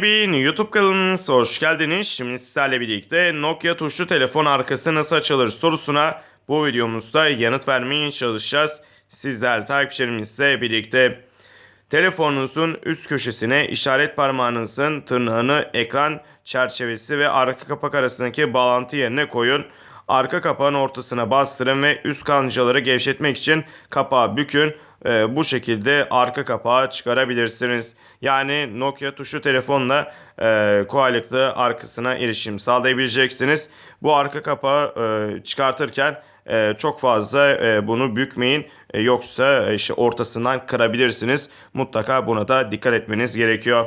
Bin YouTube kanalımıza hoş geldiniz. Şimdi sizlerle birlikte Nokia tuşlu telefon arkası nasıl açılır sorusuna bu videomuzda yanıt vermeye çalışacağız. Sizler takipçilerimizle birlikte telefonunuzun üst köşesine işaret parmağınızın tırnağını ekran çerçevesi ve arka kapak arasındaki bağlantı yerine koyun. Arka kapağın ortasına bastırın ve üst kancaları gevşetmek için kapağı bükün. Ee, bu şekilde arka kapağı çıkarabilirsiniz. Yani Nokia tuşlu telefonla e, kolaylıkla arkasına erişim sağlayabileceksiniz. Bu arka kapağı e, çıkartırken e, çok fazla e, bunu bükmeyin. E, yoksa e, işte ortasından kırabilirsiniz. Mutlaka buna da dikkat etmeniz gerekiyor.